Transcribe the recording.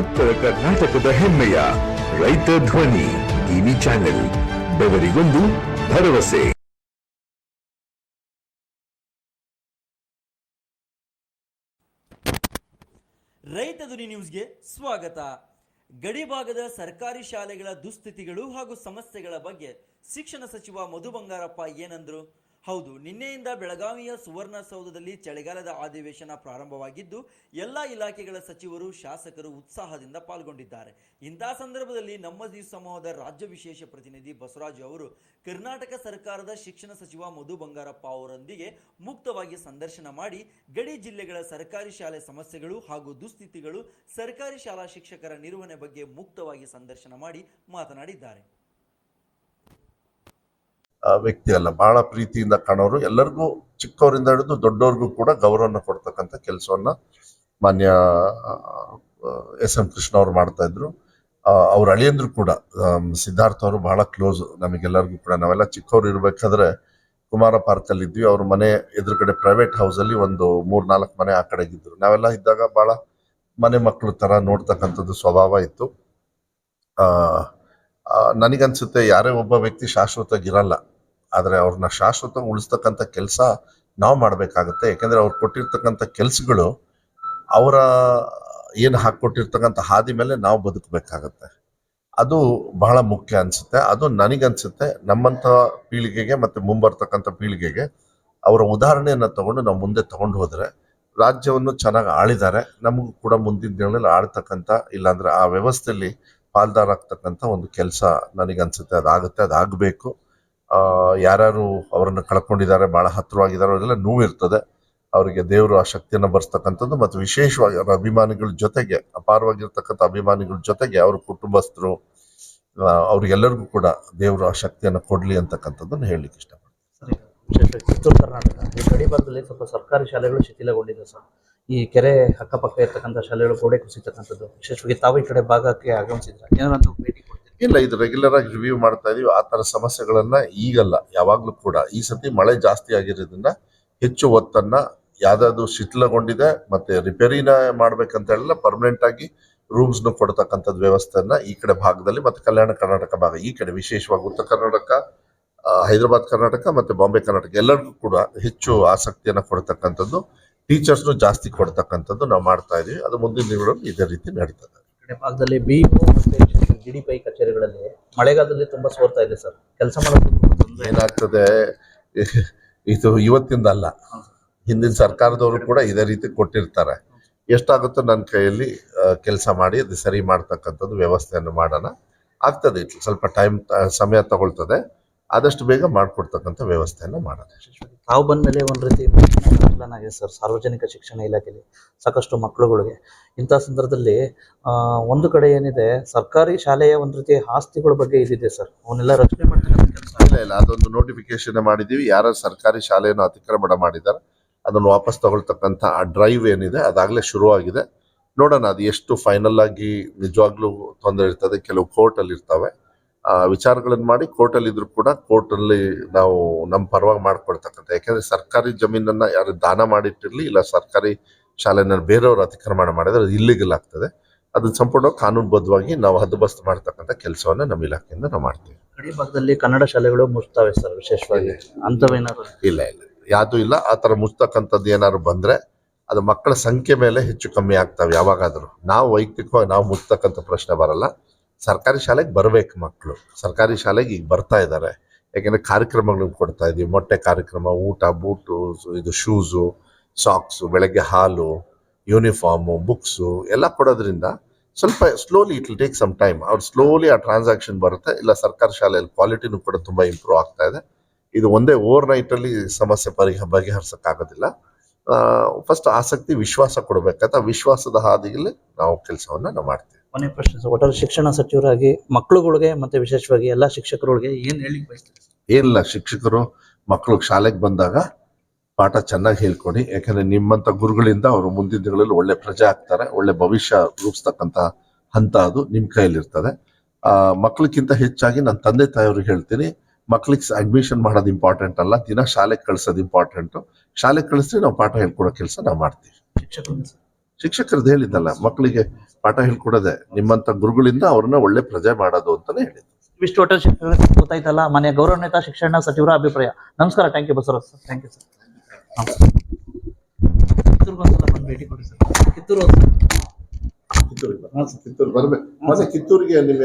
ಉತ್ತರ ಕರ್ನಾಟಕದ ಹೆಮ್ಮೆಯ ರೈತ ಧ್ವನಿ ಟಿವಿ ಚಾನೆಲ್, ಬೆವರಿಗೊಂದು ಭರವಸೆ. ರೈತ ಧ್ವನಿ ನ್ಯೂಸ್ಗೆ ಸ್ವಾಗತ. ಗಡಿಭಾಗದ ಸರ್ಕಾರಿ ಶಾಲೆಗಳ ದುಸ್ಥಿತಿಗಳು ಹಾಗೂ ಸಮಸ್ಯೆಗಳ ಬಗ್ಗೆ ಶಿಕ್ಷಣ ಸಚಿವ ಮಧು ಬಂಗಾರಪ್ಪ ಏನಂದ್ರು? ಹೌದು, ನಿನ್ನೆಯಿಂದ ಬೆಳಗಾವಿಯ ಸುವರ್ಣಸೌಧದಲ್ಲಿ ಚಳಿಗಾಲದ ಅಧಿವೇಶನ ಪ್ರಾರಂಭವಾಗಿದ್ದು, ಎಲ್ಲ ಇಲಾಖೆಗಳ ಸಚಿವರು ಶಾಸಕರು ಉತ್ಸಾಹದಿಂದ ಪಾಲ್ಗೊಂಡಿದ್ದಾರೆ. ಇಂತಹ ಸಂದರ್ಭದಲ್ಲಿ ನಮ್ಮ ಸಮೂಹದ ರಾಜ್ಯ ವಿಶೇಷ ಪ್ರತಿನಿಧಿ ಬಸವರಾಜು ಅವರು ಕರ್ನಾಟಕ ಸರ್ಕಾರದ ಶಿಕ್ಷಣ ಸಚಿವ ಮಧು ಬಂಗಾರಪ್ಪ ಅವರೊಂದಿಗೆ ಮುಕ್ತವಾಗಿ ಸಂದರ್ಶನ ಮಾಡಿ, ಗಡಿ ಜಿಲ್ಲೆಗಳ ಸರ್ಕಾರಿ ಶಾಲೆ ಸಮಸ್ಯೆಗಳು ಹಾಗೂ ದುಸ್ಥಿತಿಗಳು ಸರ್ಕಾರಿ ಶಾಲಾ ಶಿಕ್ಷಕರ ನಿರ್ವಹಣೆ ಬಗ್ಗೆ ಮುಕ್ತವಾಗಿ ಸಂದರ್ಶನ ಮಾಡಿ ಮಾತನಾಡಿದ್ದಾರೆ. ವ್ಯಕ್ತಿ ಅಲ್ಲ. ಬಹಳ ಪ್ರೀತಿಯಿಂದ ಕಾಣೋರು. ಎಲ್ಲರಿಗೂ ಚಿಕ್ಕವರಿಂದ ಹಿಡಿದು ದೊಡ್ಡವ್ರಿಗೂ ಕೂಡ ಗೌರವನ ಕೊಡ್ತಕ್ಕಂಥ ಕೆಲಸವನ್ನ ಮಾನ್ಯ ಎಸ್ ಎಂ ಕೃಷ್ಣ ಅವರು ಮಾಡ್ತಾ ಇದ್ರು. ಅವ್ರ ಅಳಿಯಂದ್ರು ಕೂಡ ಸಿದ್ಧಾರ್ಥ ಅವರು ಬಹಳ ಕ್ಲೋಸ್. ನಮಗೆಲ್ಲರಿಗೂ ಕೂಡ ನಾವೆಲ್ಲ ಚಿಕ್ಕವ್ರು ಇರ್ಬೇಕಾದ್ರೆ ಕುಮಾರ ಪಾರ್ಕ್ ಅಲ್ಲಿ ಇದ್ವಿ. ಅವ್ರ ಮನೆ ಎದುರುಗಡೆ ಪ್ರೈವೇಟ್ ಹೌಸ್ ಅಲ್ಲಿ ಒಂದು ಮೂರ್ ನಾಲ್ಕು ಮನೆ ಆ ಕಡೆಗಿದ್ರು. ನಾವೆಲ್ಲ ಇದ್ದಾಗ ಬಹಳ ಮನೆ ಮಕ್ಕಳು ತರ ನೋಡ್ತಕ್ಕಂಥದ್ದು ಸ್ವಭಾವ ಇತ್ತು. ಆ ನನಗನ್ಸುತ್ತೆ ಯಾರೇ ಒಬ್ಬ ವ್ಯಕ್ತಿ ಶಾಶ್ವತಗಿರಲ್ಲ ಆದರೆ ಅವ್ರನ್ನ ಶಾಶ್ವತ ಉಳಿಸ್ತಕ್ಕಂಥ ಕೆಲಸ ನಾವು ಮಾಡಬೇಕಾಗತ್ತೆ. ಯಾಕೆಂದರೆ ಅವ್ರು ಕೊಟ್ಟಿರ್ತಕ್ಕಂಥ ಕೆಲಸಗಳು ಅವರ ಏನು ಹಾಕ್ಕೊಟ್ಟಿರ್ತಕ್ಕಂಥ ಹಾದಿ ಮೇಲೆ ನಾವು ಬದುಕಬೇಕಾಗತ್ತೆ. ಅದು ಬಹಳ ಮುಖ್ಯ ಅನ್ಸುತ್ತೆ. ಅದು ನನಗನ್ಸುತ್ತೆ. ನಮ್ಮಂಥ ಪೀಳಿಗೆಗೆ ಮತ್ತೆ ಮುಂಬರ್ತಕ್ಕಂಥ ಪೀಳಿಗೆಗೆ ಅವರ ಉದಾಹರಣೆಯನ್ನು ತಗೊಂಡು ನಾವು ಮುಂದೆ ತಗೊಂಡು ಹೋದರೆ ರಾಜ್ಯವನ್ನು ಚೆನ್ನಾಗಿ ಆಳಿದ್ದಾರೆ. ನಮಗೂ ಕೂಡ ಮುಂದಿನ ದಿನಗಳಲ್ಲಿ ಆಳ್ತಕ್ಕಂಥ ಇಲ್ಲಾಂದರೆ ಆ ವ್ಯವಸ್ಥೆಯಲ್ಲಿ ಪಾಲ್ದಾರಾಗ್ತಕ್ಕಂಥ ಒಂದು ಕೆಲಸ ನನಗನ್ಸುತ್ತೆ. ಅದಾಗುತ್ತೆ. ಅದಾಗಬೇಕು. ಯಾರ್ಯಾರು ಅವರನ್ನು ಕಳ್ಕೊಂಡಿದ್ದಾರೆ, ಬಹಳ ಹತ್ತಿರವಾಗಿದ್ದಾರೆ ಅವರೆಲ್ಲ ನೋವಿರ್ತದೆ. ಅವರಿಗೆ ದೇವರು ಆ ಶಕ್ತಿಯನ್ನು ಬರ್ಸ್ತಕ್ಕಂಥದ್ದು ಮತ್ತು ವಿಶೇಷವಾಗಿ ಅವರ ಅಭಿಮಾನಿಗಳ ಜೊತೆಗೆ, ಅಪಾರವಾಗಿರ್ತಕ್ಕಂಥ ಅಭಿಮಾನಿಗಳ ಜೊತೆಗೆ ಅವ್ರ ಕುಟುಂಬಸ್ಥರು ಅವ್ರಿಗೆಲ್ಲರಿಗೂ ಕೂಡ ದೇವರು ಆ ಶಕ್ತಿಯನ್ನು ಕೊಡಲಿ ಅಂತಕ್ಕಂಥದ್ದನ್ನು ಹೇಳಲಿಕ್ಕೆ ಇಷ್ಟಪಡ್ತೀನಿ. ಕಿತ್ತೂರು ಕರ್ನಾಟಕ. ಈ ಗಡಿ ಭಾಗದಲ್ಲಿ ಸ್ವಲ್ಪ ಸರ್ಕಾರಿ ಶಾಲೆಗಳು ಶಿಥಿಲಗೊಂಡಿದೆ ಸರ್. ಈ ಕೆರೆ ಅಕ್ಕಪಕ್ಕ ಇರ್ತಕ್ಕಂಥ ಶಾಲೆಗಳು ಗೋಡೆ ಕುಸಿತಕ್ಕಂಥದ್ದು. ವಿಶೇಷವಾಗಿ ತಾವು ಈ ಕಡೆ ಭಾಗಕ್ಕೆ ಆಗಮಿಸಿದ್ರೆ ಏನಾರಂತೂ ಭೇಟಿ ಇಲ್ಲ, ಇದು ರೆಗ್ಯುಲರ್ ಆಗಿ ರಿವ್ಯೂ ಮಾಡ್ತಾ ಇದೀವಿ. ಆ ತರ ಸಮಸ್ಯೆಗಳನ್ನ ಈಗಲ್ಲ, ಯಾವಾಗ್ಲೂ ಕೂಡ. ಈ ಸತಿ ಮಳೆ ಜಾಸ್ತಿ ಆಗಿರೋದ್ರಿಂದ ಹೆಚ್ಚು ಒತ್ತನ್ನ ಯಾವ್ದಾದ್ರು ಶಿಥಿಲಗೊಂಡಿದೆ ಮತ್ತೆ ರಿಪೇರಿನ ಮಾಡ್ಬೇಕಂತ ಹೇಳಲ್ಲ ಪರ್ಮನೆಂಟ್ ಆಗಿ ರೂಮ್ಸ್ ನು ಕೊಡ್ತಕ್ಕಂಥದ್ದು ವ್ಯವಸ್ಥೆಯನ್ನ ಈ ಕಡೆ ಭಾಗದಲ್ಲಿ ಮತ್ತೆ ಕಲ್ಯಾಣ ಕರ್ನಾಟಕ ಭಾಗ, ಈ ಕಡೆ ವಿಶೇಷವಾಗಿ ಉತ್ತರ ಕರ್ನಾಟಕ ಹೈದರಾಬಾದ್ ಕರ್ನಾಟಕ ಮತ್ತೆ ಬಾಂಬೆ ಕರ್ನಾಟಕ ಎಲ್ಲರಿಗೂ ಕೂಡ ಹೆಚ್ಚು ಆಸಕ್ತಿಯನ್ನ ಕೊಡ್ತಕ್ಕಂಥದ್ದು ಟೀಚರ್ಸ್ನು ಜಾಸ್ತಿ ಕೊಡ್ತಕ್ಕಂಥದ್ದು ನಾವು ಮಾಡ್ತಾ ಇದೀವಿ. ಅದು ಮುಂದಿನ ದಿನಗಳಲ್ಲಿ ಇದೇ ರೀತಿ ನಡೀತದೆ. ಭಾಗದಲ್ಲಿ ಮತ್ತೆ ಡಿ ಪಿ ಕಚೇರಿಗಳಲ್ಲಿ ಮಳೆಗಾಲದಲ್ಲಿ ತುಂಬಾ ಸೋರ್ತಾ ಇದೆ ಸರ್. ಕೆಲಸ ಮಾಡೋದು. ಏನಾಗ್ತದೆ? ಇದು ಇವತ್ತಿಂದ ಅಲ್ಲ. ಹಿಂದಿನ ಸರ್ಕಾರದವರು ಕೂಡ ಇದೇ ರೀತಿ ಕೊಟ್ಟಿರ್ತಾರೆ. ಎಷ್ಟಾಗುತ್ತೋ ನನ್ನ ಕೈಯಲ್ಲಿ ಕೆಲಸ ಮಾಡಿ ಅದು ಸರಿ ಮಾಡ್ತಕ್ಕಂಥದ್ದು ವ್ಯವಸ್ಥೆಯನ್ನು ಮಾಡೋಣ. ಆಗ್ತದೆ, ಸ್ವಲ್ಪ ಟೈಮ್ ಸಮಯ ತಗೊಳ್ತದೆ. ಆದಷ್ಟು ಬೇಗ ಮಾಡಿಕೊಡ್ತಕ್ಕಂಥ ವ್ಯವಸ್ಥೆಯನ್ನು ಮಾಡೋದು. ತಾವು ತಾವು ಬಂದ್ಮೇಲೆ ಒಂದು ರೀತಿ ಆಗಿದೆ ಸರ್ ಸಾರ್ವಜನಿಕ ಶಿಕ್ಷಣ ಇಲಾಖೆಯಲ್ಲಿ ಸಾಕಷ್ಟು ಮಕ್ಕಳುಗಳಿಗೆ. ಇಂಥ ಸಂದರ್ಭದಲ್ಲಿ ಆ, ಒಂದು ಕಡೆ ಏನಿದೆ ಸರ್ಕಾರಿ ಶಾಲೆಯ ಒಂದು ರೀತಿ ಆಸ್ತಿಗಳ ಬಗ್ಗೆ ಇದಿದೆ ಸರ್. ಅವನ್ನೆಲ್ಲ ರಕ್ಷಣೆ ಮಾಡ್ತಕ್ಕಂಥ ಕೆಲಸ. ಇಲ್ಲ ಇಲ್ಲ ಅದೊಂದು ನೋಟಿಫಿಕೇಶನ್ ಮಾಡಿದ್ದೀವಿ. ಯಾರು ಸರ್ಕಾರಿ ಶಾಲೆಯನ್ನು ಅತಿಕ್ರಮಣ ಮಾಡಿದ್ದಾರೆ ಅದನ್ನು ವಾಪಸ್ ತಗೊಳ್ತಕ್ಕಂಥ ಆ ಡ್ರೈವ್ ಏನಿದೆ ಅದಾಗಲೇ ಶುರುವಾಗಿದೆ. ನೋಡೋಣ ಅದು ಎಷ್ಟು ಫೈನಲ್ ಆಗಿ ನಿಜವಾಗ್ಲೂ ತೊಂದರೆ ಇರ್ತದೆ ಕೆಲವು ಕೋರ್ಟ್ ಅಲ್ಲಿ ಇರ್ತವೆ. ವಿಚಾರಗಳನ್ನು ಮಾಡಿ ಕೋರ್ಟಲ್ಲಿ ಇದ್ರು ಕೂಡ ಕೋರ್ಟಲ್ಲಿ ನಾವು ನಮ್ಮ ಪರವಾಗಿ ಮಾಡ್ಕೊಳ್ತಕ್ಕಂಥ ಯಾಕಂದ್ರೆ ಸರ್ಕಾರಿ ಜಮೀನನ್ನ ಯಾರು ದಾನ ಮಾಡಿಟ್ಟಿರಲಿ ಇಲ್ಲ ಸರ್ಕಾರಿ ಶಾಲೆನ ಬೇರೆಯವರು ಅತಿಕ್ರಮಣ ಮಾಡಿದ್ರೆ ಅದು ಇಲ್ಲಿಗಲ್ ಆಗ್ತದೆ. ಅದನ್ನ ಸಂಪೂರ್ಣ ಕಾನೂನುಬದ್ಧವಾಗಿ ನಾವು ಹದ್ದುಬಸ್ತು ಮಾಡ್ತಕ್ಕಂಥ ಕೆಲಸವನ್ನ ನಮ್ಮ ಇಲಾಖೆಯಿಂದ ನಾವು ಮಾಡ್ತೀವಿ. ಗಡಿ ಭಾಗದಲ್ಲಿ ಕನ್ನಡ ಶಾಲೆಗಳು ಮುಚ್ತಾವೆ ಸರ್ ವಿಶೇಷವಾಗಿ. ಅಂಥವೇನಾದ್ರು ಇಲ್ಲ. ಇಲ್ಲ ಯಾವುದೂ ಇಲ್ಲ. ಆ ಥರ ಮುಚ್ತಕ್ಕಂಥದ್ದು ಏನಾದ್ರು ಬಂದ್ರೆ ಅದು ಮಕ್ಕಳ ಸಂಖ್ಯೆ ಮೇಲೆ ಹೆಚ್ಚು ಕಮ್ಮಿ ಆಗ್ತವೆ ಯಾವಾಗಾದರೂ. ನಾವು ವೈಯಕ್ತಿಕವಾಗಿ ನಾವು ಮುಚ್ತಕ್ಕಂಥ ಪ್ರಶ್ನೆ ಬರಲ್ಲ. ಸರ್ಕಾರಿ ಶಾಲೆಗೆ ಬರಬೇಕು ಮಕ್ಕಳು ಸರ್ಕಾರಿ ಶಾಲೆಗೆ ಈಗ ಬರ್ತಾ ಇದ್ದಾರೆ ಯಾಕೆಂದರೆ ಕಾರ್ಯಕ್ರಮಗಳನ್ನ ಕೊಡ್ತಾ ಇದೀವಿ. ಮೊಟ್ಟೆ ಕಾರ್ಯಕ್ರಮ, ಊಟ, ಬೂಟು, ಇದು ಶೂಸು ಸಾಕ್ಸು ಬೆಳಗ್ಗೆ ಹಾಲು ಯೂನಿಫಾರ್ಮು ಬುಕ್ಸು ಎಲ್ಲ ಕೊಡೋದ್ರಿಂದ ಸ್ವಲ್ಪ slowly it will take some time ಅವ್ರು ಸ್ಲೋಲಿ ಆ ಟ್ರಾನ್ಸಾಕ್ಷನ್ ಬರುತ್ತೆ. ಇಲ್ಲ ಸರ್ಕಾರಿ ಶಾಲೆಯಲ್ಲಿ ಕ್ವಾಲಿಟಿನೂ ಕೂಡ ತುಂಬಾ ಇಂಪ್ರೂವ್ ಆಗ್ತಾ ಇದೆ. ಇದು ಒಂದೇ ಓವರ್ ನೈಟಲ್ಲಿ ಸಮಸ್ಯೆ ಪರಿಹ, ಬಗೆಹರಿಸೋಕ್ಕಾಗೋದಿಲ್ಲ. ಫಸ್ಟ್ ಆಸಕ್ತಿ, ವಿಶ್ವಾಸ ಕೊಡಬೇಕಂತ ವಿಶ್ವಾಸದ ಹಾದಿಯಲ್ಲಿ ನಾವು ಕೆಲಸವನ್ನು ನಾವು ಮಾಡ್ತೀವಿ. ಕೊನೆ ಪ್ರಶ್ನೆ ಸರ್ ಒಟ್ಟಾರೆ ಶಿಕ್ಷಣ ಸಚಿವರಾಗಿ ಮಕ್ಕಳುಗಳಿಗೆ ಮತ್ತೆ ವಿಶೇಷವಾಗಿ ಎಲ್ಲ ಶಿಕ್ಷಕರುಗಳಿಗೆ ಏನು ಹೇಳಿ ಬಯಸ್ತೀರಿ? ಏನಿಲ್ಲ ಶಿಕ್ಷಕರು ಮಕ್ಕಳು ಶಾಲೆಗೆ ಬಂದಾಗ ಪಾಠ ಚೆನ್ನಾಗಿ ಹೇಳ್ಕೊಡಿ. ಯಾಕಂದ್ರೆ ನಿಮ್ಮಂತ ಗುರುಗಳಿಂದ ಅವರು ಮುಂದಿನ ದಿನಗಳಲ್ಲಿ ಒಳ್ಳೆ ಪ್ರಜೆ ಆಗ್ತಾರೆ ಒಳ್ಳೆ ಭವಿಷ್ಯ ರೂಪಿಸ್ತಕ್ಕಂಥ ಹಂತ ಅದು ನಿಮ್ಮ ಕೈಯಲ್ಲಿರ್ತದೆ. ಆ ಮಕ್ಕಳಿಗಿಂತ ಹೆಚ್ಚಾಗಿ ನನ್ನ ತಂದೆ ತಾಯಿಯವ್ರಿಗೆ ಹೇಳ್ತೀನಿ ಮಕ್ಳಿಗೆ ಅಡ್ಮಿಷನ್ ಮಾಡೋದು ಇಂಪಾರ್ಟೆಂಟ್ ಅಲ್ಲ ದಿನ ಶಾಲೆಗೆ ಕಳ್ಸೋದು ಇಂಪಾರ್ಟೆಂಟು ಶಾಲೆಗೆ ಕಳಿಸ್ರಿ ನಾವು ಪಾಠ ಹೇಳ್ಕೊಡೋ ಕೆಲಸ ನಾವು ಮಾಡ್ತೀವಿ. ಶಿಕ್ಷಕರು ಶಿಕ್ಷಕರದ್ದು ಹೇಳಿದ್ದಲ್ಲ ಮಕ್ಕಳಿಗೆ ಪಾಠ ಹೇಳ್ಕೊಡೋದೆ ನಿಮ್ಮಂತ ಗುರುಗಳಿಂದ ಅವ್ರನ್ನ ಒಳ್ಳೆ ಪ್ರಜೆ ಮಾಡೋದು ಅಂತಾನೆ ಹೇಳಿದ್ರು ಇಷ್ಟು ಒಟ್ಟು ಶಿಕ್ಷಣ ಗೊತ್ತಾಯ್ತಲ್ಲ ಮನೆ ಗೌರವಾನ್ವಿತ ಶಿಕ್ಷಣ ಸಚಿವರ ಅಭಿಪ್ರಾಯ. ನಮಸ್ಕಾರ thank you Basavaraj sir. Thank you sir ಕಿತ್ತೂರಿಗೊಂದ್ಸಲ ಬಂದು ಭೇಟಿ ಕೊಡಿ ಸರ್ ಕಿತ್ತೂರು ಕಿತ್ತೂರಿಗೆ ಕಿತ್ತೂರು ಬರ್ಬೇಕು. ಮತ್ತೆ ಕಿತ್ತೂರಿಗೆ ನಿಮ್ಮ